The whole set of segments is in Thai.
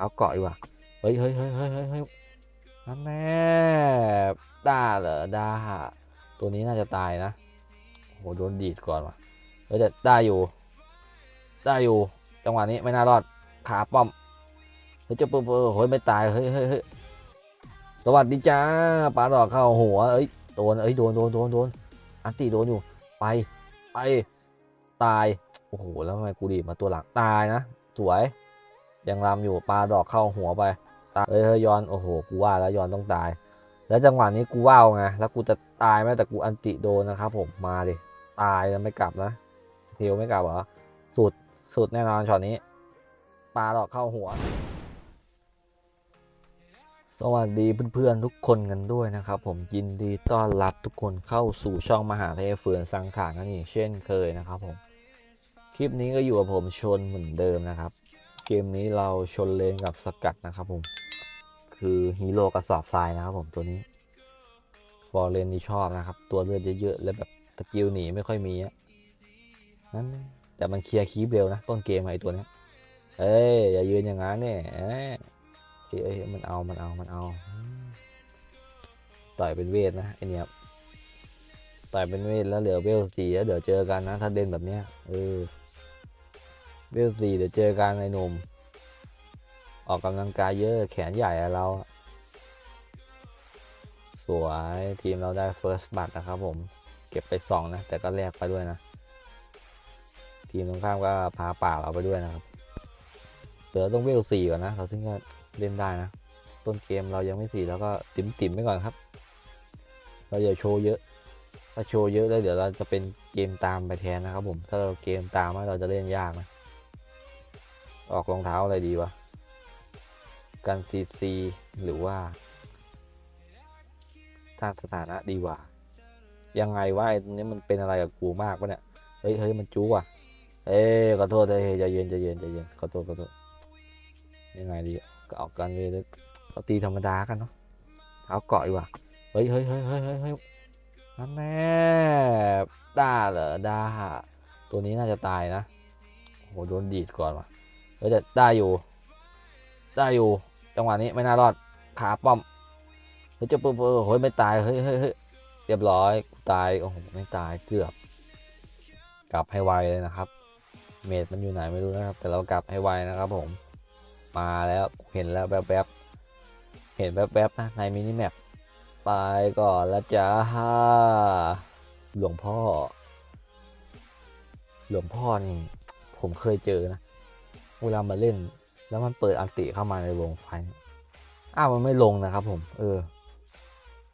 ท้าเกาะดีกว่า เฮ้ยเฮ้ยเฮ้ยเฮ้ยเฮ้ยนั่นแน่ด้าเหรอด้าตัวนี้น่าจะตายนะโหโดนดีดก่อนว่ะเฮ้ยแต่ได้อยู่ ได้อยู่ จังหวะนี้ไม่น่ารอด ขาป้อม เฮ้ยเจะเปิดเฮ้ยไม่ตาย เฮ้ยเฮ้ยเฮ้ยสวัสดีจ้าปลาดอกเข้าหัว เอ้ย โดน เอ้ย โดน โดน โดน โดน อันตีโดนอยู่ ไป ไป ตาย โอ้โห แล้วทำไมกูดีดมาตัวหลัง ตายนะ สวย ยังรำอยู่ปลาดอกเข้าหัวไปตายเฮ้ยเฮยอนโอ้โหกูว่าแล้วยอนต้องตาย แล้วจังหวะนี้กูว่าวไงแล้วกูจะตายไหมแต่กูอันติโดนนะครับผมมาดิตายแล้วไม่กลับนะเทลไม่กลับเหรอสุดสุดแน่นอนช็อตนี้ปลาดอกเข้าหัว สวัสดีเพื่อนๆทุกคนกันด้วยนะครับ ผมยินดีต้อนรับทุกคนเข้าสู่ช่องมหาเทพเฟือนสังขารกันอีกเช่นเคยนะครับผมคลิปนี้ก็อยู่กับผมชนเหมือนเดิมนะครับ เกมนี้เราชนเลนกับสกัดนะครับผม คือฮีโร่กระสอบทรายนะครับผมตัวนี้ ฟอร์เรนนี่ชอบนะครับ ตัวเลือดเยอะๆ แล้วแบบสกิลหนีไม่ค่อยมีอะนั่นแต่มันเคลียร์คีบเร็วนะ ต้นเกมไอ้ตัวนี้เอ้ย อย่ายืนอย่างนั้นเนี่ยเอ้ยเอ้ยมันเอา มันเอา มันเอาอืมต่อยเป็นเวทนะไอเนี้ยต่อยเป็นเวทแล้วเหลือเวลสี่แล้วเดี๋ยวเจอกันนะ ถ้าเด่นแบบเนี้ยเออ เวลสี่เดี๋ยวเจอกันไอ้หนุ่ม ออกกำลังกายเยอะแขนใหญ่เรา สวยทีมเราได้ first บัตรนะครับผม เก็บไปสองนะ แต่ก็แลกไปด้วยนะ ทีมตรงข้ามก็พาป่าเราไปด้วยนะครับเสือต้องเวลสี่ก่อนนะ เราถึงจะเล่นได้นะ ต้นเกมเรายังไม่สี่แล้วก็ติ่มติ่มไปก่อนครับ เราอย่าโชว์เยอะ ถ้าโชว์เยอะแล้วเดี๋ยวเราจะเป็นเกมตามไปแทนนะครับผม ถ้าเราเกมตามเราจะเล่นยากนะ ออกรองเท้าอะไรดีวะ กันซีซีหรือว่าสร้างสถานะดีกว่า ยังไงว่าไอ้ตรงนี้มันเป็นอะไรกับกูมากวะเนี่ย เฮ้ยเฮ้ยมันจู้อะ เอ้ยขอโทษเฮ้ยใจเย็นใจเย็นใจเย็นขอโทษขอโทษยังไงดีก็ออกกันเลยเราตีธรรมดากันเนาะเท้าเกาะดีกว่า เฮ้ยเฮ้ยเฮ้ยเฮ้ยเฮ้ยนั่นแน่ด้าเหรอด้าตัวนี้น่าจะตายนะโอ้โหโดนดีดก่อนว่ะ เฮ้ยแต่ได้อยู่ ได้อยู่ จังหวะนี้ไม่น่ารอด ขาป้อม เฮ้ยเจะเปิดเฮ้ยไม่ตาย เฮ้ยเฮ้ยเฮ้ยเรียบร้อย ตาย โอ้โห ไม่ตาย เกือบ กลับให้ไวเลยนะครับ เมดมันอยู่ไหนไม่รู้นะครับ แต่เรากลับให้ไวนะครับผม มาแล้ว เห็นแล้วแวบๆเห็นแวบๆนะในมินิแมปไปก่อนแล้วจ้าหลวงพ่อ หลวงพ่อนี่ ผมเคยเจอนะ เวลามาเล่น แล้วมันเปิดอันติเข้ามาในวงไฟ อ้าวมันไม่ลงนะครับผม เออ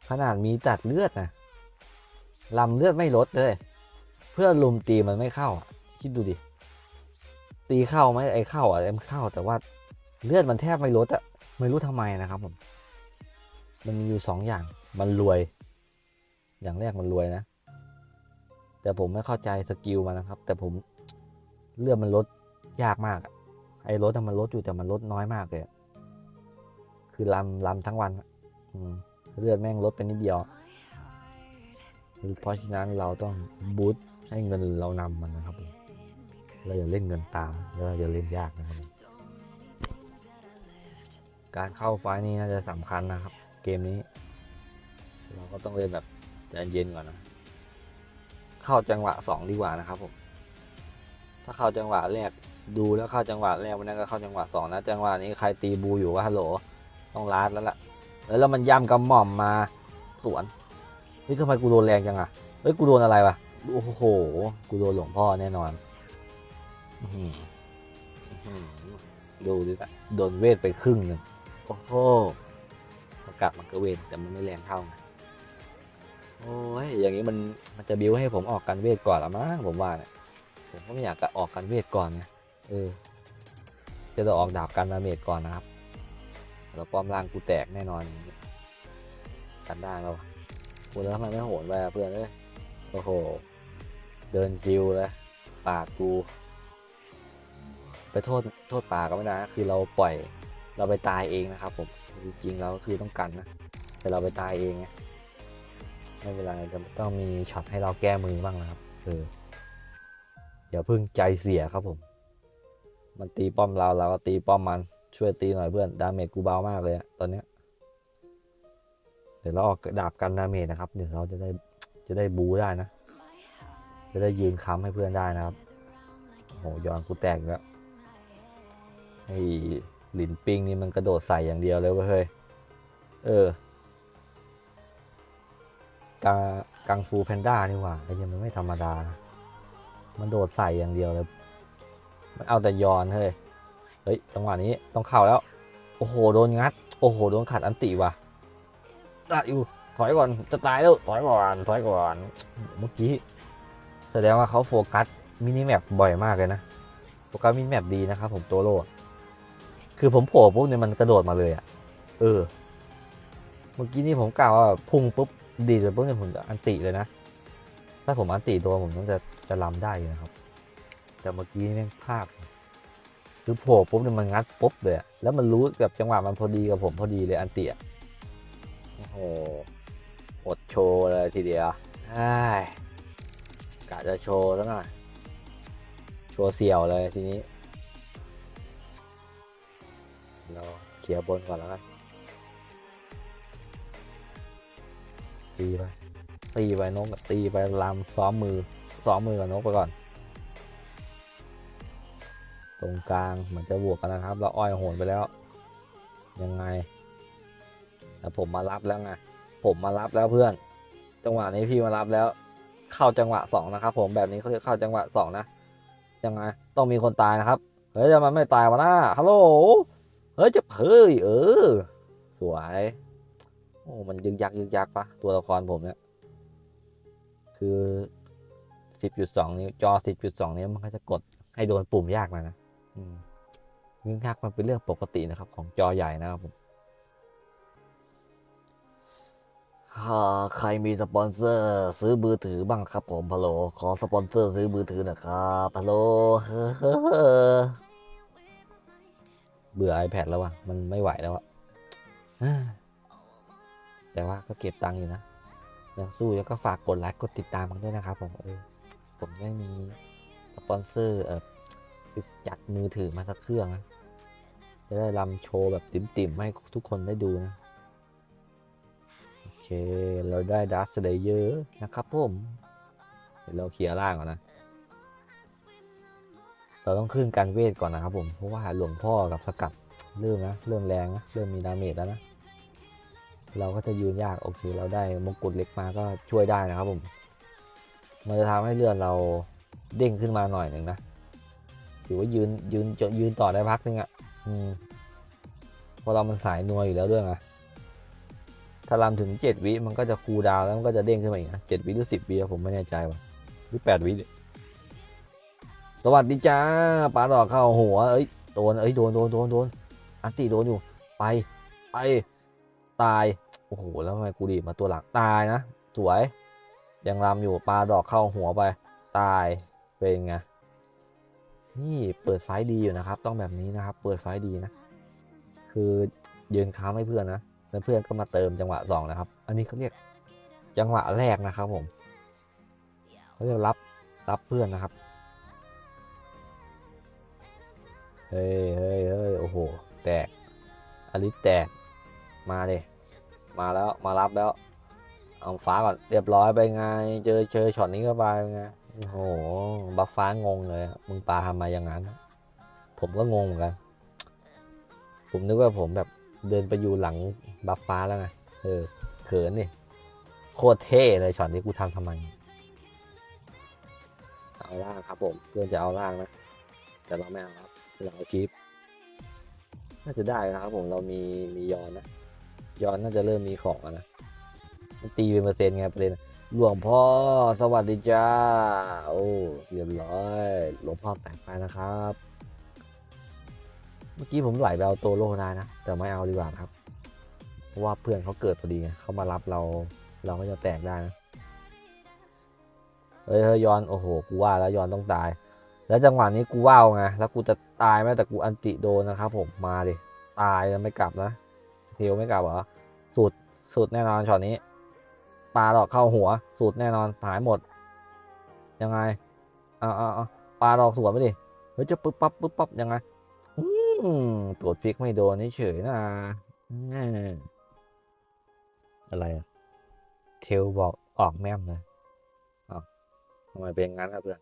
ขนาดมีตัดเลือดนะลำเลือดไม่ลดเลย เพื่อลุมตีมันไม่เข้า คิดดูดิ ตีเข้าไหมไอ้เข้าอะไอ้มันเข้า แต่ว่าเลือดมันแทบไม่ลดอะไม่รู้ทำไมนะครับผม มันมีอยู่สองอย่าง มันรวย อย่างแรกมันรวยนะ แต่ผมไม่เข้าใจสกิลมันนะครับ แต่ผมเลือดมันลดยากมากอะ ไอ้รถมันลดอยู่แต่มันลดน้อยมากเลยคือลำลำทั้งวันเลือดแม่งลดไปนิดเดียวอะคือเพราะฉะนั้นเราต้องบูตให้เงินเรานำมันนะครับผมเราอย่าเล่นเงินตามแล้วเราอย่าเล่นยากนะครับ การเข้าไฟล์นี้น่าจะสำคัญนะครับ เกมนี้ เราก็ต้องเล่นแบบใจเย็นก่อนนะเข้าจังหวะสองดีกว่านะครับผมถ้าเข้าจังหวะแรก ดูแล้วเข้าจังหวะแรกวันนั้นก็เข้าจังหวะสองนะจังหวะนี้ใครตีบูอยู่วะฮัลโหลต้องลาดแล้วล่ะแล้วมันย่ำกำหม่อมมาสวนเฮ้ยทำไมกูโดนแรงจังอะเฮ้ยกูโดนอะไรวะโอ้โหกูโดนหลวงพ่อแน่นอนดูดิจ้ะโดนเวทไปครึ่งหนึ่งโอ้โหกลับมันก็เวทแต่มันไม่แรงเท่าไงโอ้ยอย่างนี้มันมันจะบิ้วให้ผมออกกันเวทก่อนละมั้งผมว่าเนี่ยผมก็ไม่อยากจะออกกันเวทก่อนไง เออจะต้องออกดาบกันดาเมจก่อนนะครับ แล้วป้อมล่างกูแตกแน่นอน กันได้แล้วคุณแล้วทำไมไม่โหนไปเพื่อนเอ้ยโอ้โห เดินจิวเลยปากกู ไปโทษโทษปากก็ไม่ได้นะคือเราปล่อยเราไปตายเองนะครับ ผมจริงๆเราก็คือต้องกันนะแต่เราไปตายเองไงไม่เป็นไรจะต้องมีช็อตให้เราแก้มือบ้างนะครับเอออย่าเพิ่งใจเสียครับผม มันตีป้อมเราเราก็ตีป้อมมันช่วยตีหน่อยเพื่อนดาเมจกูเบามากเลยอะตอนเนี้ยเดี๋ยวเราออกดาบกันดาเมจนะครับเดี๋ยวเราจะได้จะได้บูได้นะ จะได้ยืนค้ำให้เพื่อนได้นะครับโหยอนกูแตกแล้วไอ้หลินปิงนี่มันกระโดดใส่อย่างเดียวเลยเว้ยเฮ้ยเออกากังฟูแพนด้านี่หว่าไอ้ยังมันไม่ธรรมดานะมันโดดใส่อย่างเดียวเลย มันเอาแต่ยอนเฮ้ย เฮ้ย จังหวะนี้ต้องเข้าแล้ว โอ้โห โดนงัด โอ้โห โดนขัดอันติว่ะได้อยู่ ถอยก่อน จะตายแล้ว ถอยก่อน ถอยก่อน เมื่อกี้ แสดงว่าเขาโฟกัสมินิแมปบ่อยมากเลยนะ โฟกัสมินิแมปดีนะครับผมตัวโลดคือผมโผล่ปุ๊บเนี่ยมันกระโดดมาเลยอะเออ เมื่อกี้นี่ผมกล่าวว่าพุ่งปุ๊บดีเลยปุ๊บเนี่ยผมจะอันติเลยนะ ถ้าผมอันติตัวผมต้องจะจะลำได้นะครับ แต่เมื่อกี้นี่แม่งพลาดคือโผล่ปุ๊บเนี่ยมันงัดปุ๊บเลยอะแล้วมันรู้กับจังหวะมันพอดีกับผมพอดีเลยอันเตียโอ้โหอดโชว์เลยทีเดียวไอ้ายกะจะโชว์ซะหน่อยโชว์เสี่ยวเลยทีนี้เราเคลียร์บนก่อนแล้วกันตีไปตีไปนกตีไปลำซ้อมมือซ้อมมือกับนกไปก่อน ตรงกลางเหมือนจะบวกกันนะครับแล้วอ้อยโหนไปแล้ว ยังไงแต่ผมมารับแล้วไงผมมารับแล้วเพื่อน จังหวะนี้พี่มารับแล้ว เข้าจังหวะสองนะครับ ผมแบบนี้เขาเรียกเข้าจังหวะสองนะยังไงต้องมีคนตายนะครับเฮ้ยจะมันไม่ตายวะน้าฮัลโหลเฮ้ยจะเฮ้ยเออ สวยโอ้มันยึกยักยึกยักปะตัวละครผมเนี่ยคือ 10.2 นิ้วจอ 10.2 นิ้วมันก็จะกดให้โดนปุ่มยากหน่อยนะ อืมยิ่งยากมันเป็นเรื่องปกตินะครับ ของจอใหญ่นะครับผมใครมีสปอนเซอร์ ซื้อมือถือบ้างครับผมพะโล ขอสปอนเซอร์ซื้อมือถือนะครับพะโลเบื่อ iPad แล้วว่ะ มันไม่ไหวแล้วอะอ่าแต่ว่าก็เก็บตังค์อยู่นะยังสู้แล้วก็ฝากกดไลค์กดติดตามกันด้วยนะครับผมเออผมได้มีสปอนเซอร์เออ จัดมือถือมาสักเครื่องนะ จะได้รำโชว์แบบติ่มๆ ให้ทุกคนได้ดูนะ โอเค เราได้ดัสเลเยอร์นะครับผมเดี๋ยวเราเคลียร์ล่างก่อนนะ เราต้องขึ้นการเวทก่อนนะครับผม เพราะว่าหลวงพ่อกับสกัดเริ่มนะ เริ่มแรงนะ เริ่มมีดาเมจแล้วนะ เราก็จะยืนยาก โอเค เราได้มงกุฎเล็กมาก็ช่วยได้นะครับผม มันจะทำให้เลือดเราเด้งขึ้นมาหน่อยหนึ่งนะ ถือว่ายืนยืนจะยืนต่อได้พักนึงอะ่ะอืมเพราะเรามันสายนัวอยู่แล้วด้วยไงถ้าลำถึงเจ็ดวิมันก็จะคูดาวแล้วมันก็จะเด้งขึ้นมาอีกนะเจ็ดวิหรือสิบวิผมไม่แน่ใจว่ะหรือแปดวิสวัสดีจ้าปลาดอกเข้าหัว เอ้ยโดนเอ้ยโดนโดนโดนโดนอันตีโดนอยู่ไปไปตายโอ้โหแล้วทำไมกูดีมาตัวหลังตายนะสวย ยังรำอยู่ปลาดอกเข้าหัวไป ตายเป็นไง นี่เปิดไฟดีอยู่นะครับ ต้องแบบนี้นะครับ เปิดไฟดีนะ คือยืนค้ำให้เพื่อนนะแล้วเพื่อนก็มาเติมจังหวะสองนะครับ อันนี้เขาเรียกจังหวะแรกนะครับผมเขาเรียกรับรับเพื่อนนะครับ เฮ้ยเฮ้ยเฮ้ยโอ้โห แตกอลิสแตก มาเลยมาแล้ว มารับแล้ว เอาฟ้าก่อน เรียบร้อยไปไง เจอเจอช็อตนี้ก็ไปไง โอ้โห บัฟฟ้างงเลย มึงปาทำมาอย่างนั้น ผมก็งงเหมือนกัน ผมนึกว่าผมแบบเดินไปอยู่หลังบัฟฟ้าแล้วไง เออ เขินนี่ โคตรเท่เลยช็อตนี้กูทำทำไม เอาล่างครับผม เพื่อนจะเอาล่างนะ แต่เราไม่เอาครับ เราเอาคลิป น่าจะได้นะครับผม เรามีมียอนนะ ยอนน่าจะเริ่มมีของแล้วนะ ตีเป็นเปอร์เซ็นต์ไงประเด็นอะ หลวงพ่อสวัสดีจ้า โอ้เรียบร้อย หลวงพ่อแต่งไปนะครับ เมื่อกี้ผมไหลไปเอาโตโร่ได้นะ แต่ไม่เอาดีกว่าครับ เพราะว่าเพื่อนเขาเกิดพอดีไงเขามารับเราเราก็จะแตกได้นะ เฮ้ยเฮ้ยยอนโอ้โห กูว่าแล้วยอนต้องตาย แล้วจังหวะนี้กูว่าวไง แล้วกูจะตายไหมแต่กูอันติโดนนะครับ ผม มาดิ ตายแล้วไม่กลับนะเทลไม่กลับเหรอ สุด สุดแน่นอนช็อตนี้ ปลาดอกเข้าหัวสุดแน่นอนหายหมด ยังไงเอาเอาเอาปลาดอกสวนไปดิเฮ้ยจะปึ๊บปั๊บปึ๊บปั๊บยังไงอืมมกดฟิกไม่โดนเฉยนะอะไรอะเทลบอกออกแม่มเลยอ้าวทำไมเป็นงั้นอะเพื่อน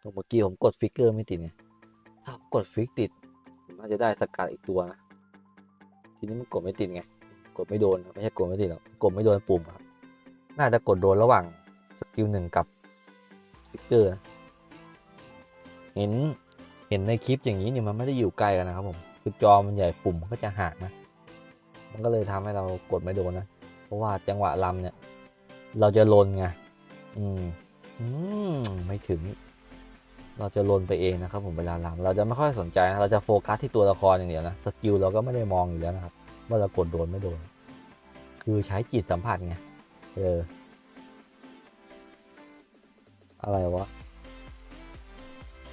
ตรงเมื่อกี้ผมกดฟิกเกอร์ไม่ติดไงถ้ากดฟิกติดผมน่าจะได้สกัดอีกตัวนะทีนี้มันกดไม่ติดไง กดไม่โดนไม่ใช่กดไม่ติดหรอกกดไม่โดนปุ่มครับน่าจะกดโดนระหว่างสกิลหนึ่งกับฟิกเกอร์เห็นเห็นในคลิปอย่างนี้เนี่ยมันไม่ได้อยู่ไกลกันนะครับผมคือจอมันใหญ่ปุ่มก็จะห่างนะ มันก็เลยทำให้เรากดไม่โดนนะ เพราะว่าจังหวะลำเนี่ย เราจะลนไงอืมอืมไม่ถึง เราจะลนไปเองนะครับผมเวลาลำเราจะไม่ค่อยสนใจนะเราจะโฟกัสที่ตัวละครอย่างเดียวนะสกิลเราก็ไม่ได้มองอยู่แล้วนะครับ ว่าเรากดโดนไม่โดน คือใช้จิตสัมผัสไง เออ อะไรวะ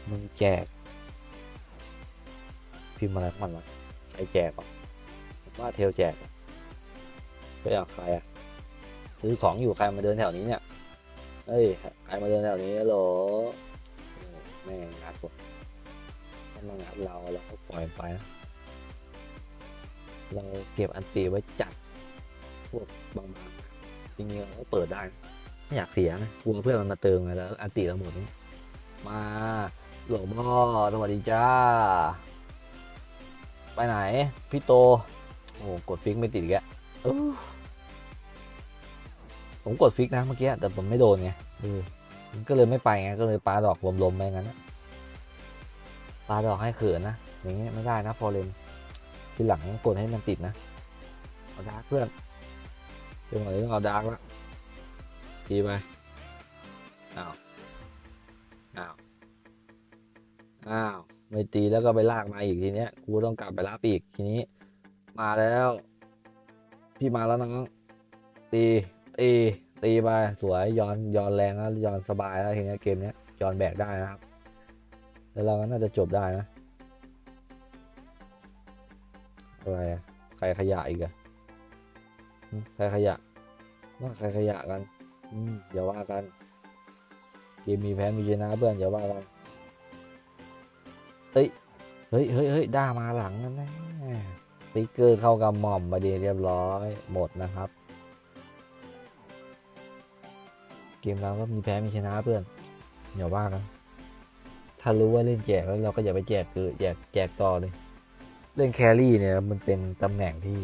มึงแจก พิมพ์อะไรของมันวะใครแจกอะว่าเทลแจกเหรอไปเอาใครอะ ซื้อของอยู่ใครมาเดินแถวนี้เนี่ยเฮ้ย ใครมาเดินแถวนี้หรอแม่งงัดผมถ้ามางัดเราเราก็ปล่อยไปนะ เราเก็บอันตีไว้จัดพวกบางๆจริงๆเราก็เปิดได้นะไม่อยากเสียนะกลัวเพื่อนมันมาเติมไงแล้ว อันตีเราหมดนี่มาหลวงพ่อสวัสดีจ้า ไปไหน พี่โต โอ้โหกดฟิกไม่ติดแกผมกดฟิกนะเมื่อกี้แต่ผมไม่โดนไงเออมันก็เลยไม่ไปไงก็เลยปลาดอกลมๆไปงั้นนะปาดอกให้เขินนะอย่างเงี้ยไม่ได้นะฟอเรน ทีหลังกดให้มันติดนะ เอาดาร์กเพื่อนเรื่องอะไรต้องเอาดาร์กละทีไปอ้าวอ้าวอ้าวไม่ตีแล้วก็ไปลากมาอีกทีเนี้ยกูต้องกลับไปรับอีกทีนี้ มาแล้ว พี่มาแล้วน้องตีตีตีไปสวยย้อนย้อนแรงแล้วย้อนสบายแล้วทีเนี้ยเกมเนี้ยย้อนแบกได้นะครับ แล้วเราก็น่าจะจบได้นะ อะไรอะใครขยะอีกอะใครขยะว่าใครขยะกันอืมอย่าว่ากัน เกมมีแพ้มีชนะเพื่อนอย่าว่ากันเฮ้ยเฮ้ยเฮ้ยเฮ้ยด้ามาหลังนั่นแน่สติ๊กเกอร์เข้ากับหม่อมมาดีเรียบร้อยหมดนะครับ เกมเราก็มีแพ้มีชนะเพื่อนอย่าว่ากันถ้ารู้ว่าเล่นแจกแล้วเราก็อย่าไปแจกคือแจกแจกต่อเลย เล่นแครี่เนี่ยมันเป็นตำแหน่งที่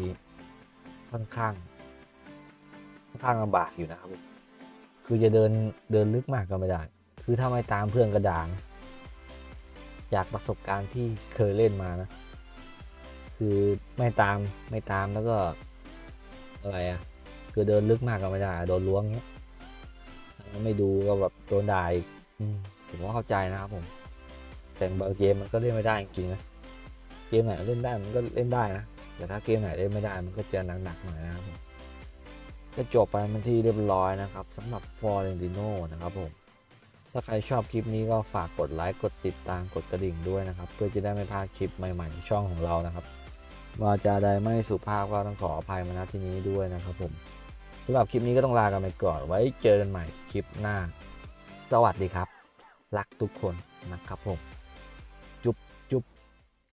ค่อนข้างค่อนข้างลำบากอยู่นะครับผมคือจะเดินเดินลึกมากก็ไม่ได้ คือถ้าไม่ตามเพื่อนกระดานจากประสบการณ์ที่เคยเล่นมานะ คือไม่ตามไม่ตามแล้วก็อะไรอะคือเดินลึกมากก็ไม่ได้ โดนล้วงเงี้ยไม่ดูก็แบบโดนด่าอีกอืมผมว่าเข้าใจนะครับผม แต่บางเกมมันก็เล่นไม่ได้จริงนะ เกมไหนเล่นได้มันก็เล่นได้นะแต่ถ้าเกมไหนเล่นไม่ได้มันก็จะหนักๆหน่อยนะครับผมก็จบไปมันที่เรียบร้อยนะครับสำหรับ f o r e n t i n o นนะครับผมถ้าใครชอบคลิปนี้ก็ฝากกดไลค์กดติดตามกดกระดิ่งด้วยนะครับ เพื่อจะได้ไม่พลาดคลิปใหม่ๆในช่องของเรานะครับวาจาใดไม่สุภาพก็ต้องขออภัยมาณที่นี้ด้วยนะครับผมสำหรับคลิปนี้ก็ต้องลากันไปก่อน ไว้เจอกันใหม่คลิปหน้า สวัสดีครับ รักทุกคนนะครับผม